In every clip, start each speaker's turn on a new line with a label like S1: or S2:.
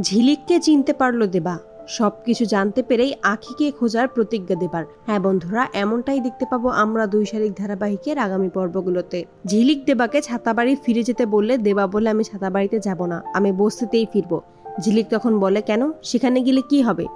S1: ঝিলিককে চিনতে পারল দেবা। সবকিছু জানতে পেরেই আখিকে খোঁজার প্রতিজ্ঞা দেবার। হ্যাঁ বন্ধুরা, এমনটাই দেখতে পাবো আমরা দুই শালিক ধারাবাহিকের আগামী পর্বগুলোতে। ঝিলিক দেবাকে ছাতাবাড়ি ফিরে যেতে বললে, দেবা বলে আমি ছাতাবাড়িতে যাব না, আমি বস্তিতেই ফিরবো। ঝিলিক তখন বলে, কেন? সেখানে গেলে কি হবে?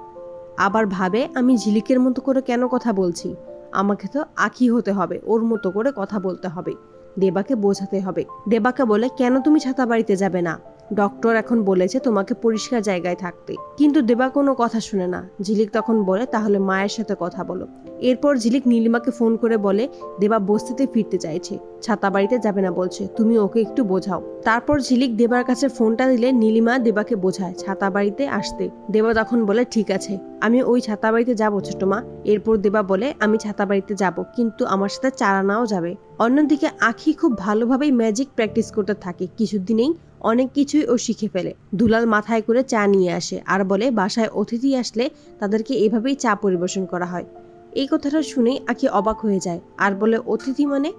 S1: আবার ভাবে, আমি ঝিলিকের মতো করে কেন কথা বলছি? আমাকে তো আখি হতে হবে, ওর মতো করে কথা বলতে হবে। দেবাকে বোঝাতে হবে। দেবাকে বলে, কেন তুমি ছাতা বাড়িতে যাবে না? ডক্টর এখন বলেছে তোমাকে পরিষ্কার জায়গায় থাকতে। কিন্তু দেবা কোনো কথা শুনে না। ঝিলিক তখন বলে, তাহলে মায়ের সাথে কথা বলো। এরপর ঝিলিক নীলিমাকে ফোন করে বলে, দেবা বস্তিতে ফিরতে চাইছে। ছাতা বাড়িতে যাবে না বলছে। তুমি ওকে একটু বোঝাও। তারপর ঝিলিক দেবার কাছে ফোনটা দিলে নীলিমা দেবাকে বোঝায়, ছাতা বাড়িতে আসতে। দেবা তখন বলে, ঠিক আছে। আমি ওই ছাতা বাড়িতে যাব ছোট মা। এরপর দেবা বলে, আমি ছাতা বাড়িতে যাব, কিন্তু আমার সাথে চারানাও যাবে। অন্যদিকে আখি খুব ভালোভাবেই ম্যাজিক প্র্যাকটিস করতে থাকে। কিছুদিনেই অনেক কিছুই ও শিখে ফেলে। দুলাল মাথায় করে চা নিয়ে আসে আর বলে, বাসায় অতিথি আসলে তাদেরকে এভাবেই চা পরিবেশন করা হয়। এই কথাটা শুনেই আখি অবাক হয়ে যায়। আর বলে, অতিথি মানে?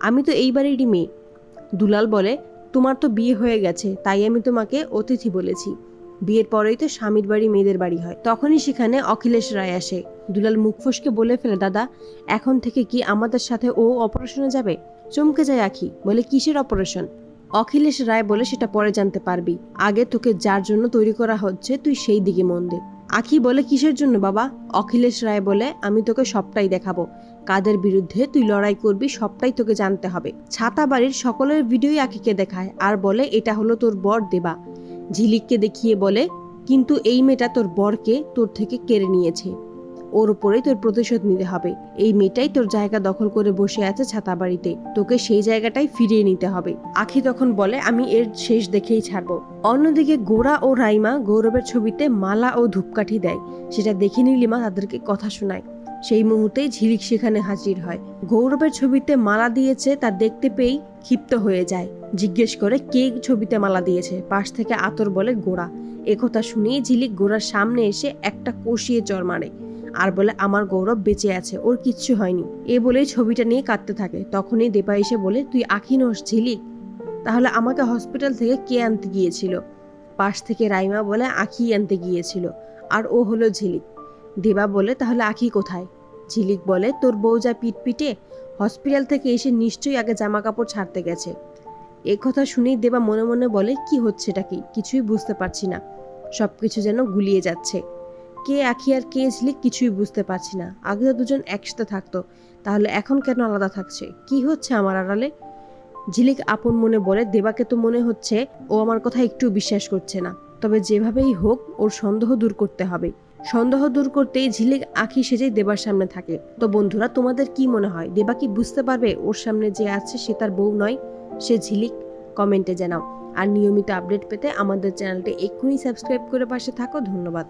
S1: আমি তো এই বাড়িরই মেয়ে। দুলাল বলে, তোমার তো বিয়ে হয়ে গেছে, তাই আমি তোমাকে অতিথি বলেছি। বিয়ের পরেই তো স্বামীর বাড়ি মেয়েদের বাড়ি হয়। তখনই সেখানে অখিলেশ রায় আসে। দুলাল মুখ ফসকে বলে ফেলে, দাদা, এখন থেকে কি আমাদের সাথে ও অপারেশনে যাবে? চমকে যায় আখি। বলে, কিসের অপারেশন? অখিলেশ রায় বলে সেটা পরে জানতে পারবি। আগে তোকে যার জন্য তৈরি করা হচ্ছে, তুই সেই দিকে মন দে। আখি বলে, কিসের জন্য বাবা? অখিলেশ রায় বলে, আমি তোকে সবটাই দেখাবো। কাদের বিরুদ্ধে তুই লড়াই করবি, সবটাই তোকে জানতে হবে। ছাতা বাড়ির সকলের ভিডিওই আখিকে দেখায় আর বলে, এটা হলো তোর বর দেবা। ঝিলিককে দেখিয়ে বলে, কিন্তু এই মেয়েটা তোর বরকে তোর থেকে কেড়ে নিয়েছে। ওর উপরে তোর প্রতিশোধ নিতে হবে। এই মেয়েটাই তোর জায়গা দখল করে বসে আছে ছাতা বাড়িতে তোকে সেই জায়গাটাই ফিরিয়ে নিতে হবে। আখি তখন বলে, আমি এর শেষ দেখেই ছাড়বো। অন্যদিকে গোরা ও রাইমা গৌরবের ছবিতে মালা ও ধূপকাঠি দেয়। সেটা দেখে নীলিমা তাদেরকে কথা শোনায়। সেই মুহূর্তেই ঝিলিক সেখানে হাজির হয়। গৌরবের ছবিতে মালা দিয়েছে, তা দেখতে পেয়েই ক্ষিপ্ত হয়ে যায়। জিজ্ঞেস করে, কে ছবিতে মালা দিয়েছে? পাশ থেকে আতর বলে গোড়া একথা শুনিয়ে ঝিলিক গোড়ার সামনে এসে একটা কষিয়ে চর মারে। আর বলে, আমার গৌরব বেঁচে আছে, ওর কিচ্ছু হয়নি। এ বলেই ছবিটা নিয়ে কাঁদতে থাকে। তখনই দেবা এসে বলে, তুই আখি নোস ঝিলিক তাহলে আমাকে হসপিটাল থেকে কে আনতে গিয়েছিল? পাশ থেকে রাইমা বলে, আখি আনতে গিয়েছিল, আর ও হলো ঝিলিক। দেবা বলে, তাহলে আখি কোথায়? ঝিলিক বলে, তোর বউ যা পিট পিটে হসপিটাল থেকে এসে নিশ্চয়ই আগে জামা কাপড় ছাড়তে গেছে। এ কথা শুনেই দেবা মনে মনে বলে, কি হচ্ছে এটা কি? কিছুই বুঝতে পারছি না। সবকিছু যেন গুলিয়ে যাচ্ছে। কে আখি আর কে ঝিলিক কিছুই বুঝতে পারছি না। আগে তো দুজন একসাথে থাকতো। তাহলে এখন কেন আলাদা থাকছে? কি হচ্ছে আমার আড়ালে? ঝিলিক আপন মনে বলে, দেবাকে তো মনে হচ্ছে ও আমার কথা একটু বিশ্বাস করছে না। তবে যেভাবেই হোক, ওর সন্দেহ দূর করতে হবে। সন্দেহ দূর করতেই ঝিলিক আখি সেজেই দেবার সামনে থাকে। তো বন্ধুরা, তোমাদের কি মনে হয়? দেবা কি বুঝতে পারবে ওর সামনে যে আছে সে তার বউ নয়? সে ঝিলিক, কমেন্টে জানাও। আর নিয়মিত আপডেট পেতে আমাদের চ্যানেলটি এক্ষুনি সাবস্ক্রাইব করে পাশে থাকো। ধন্যবাদ।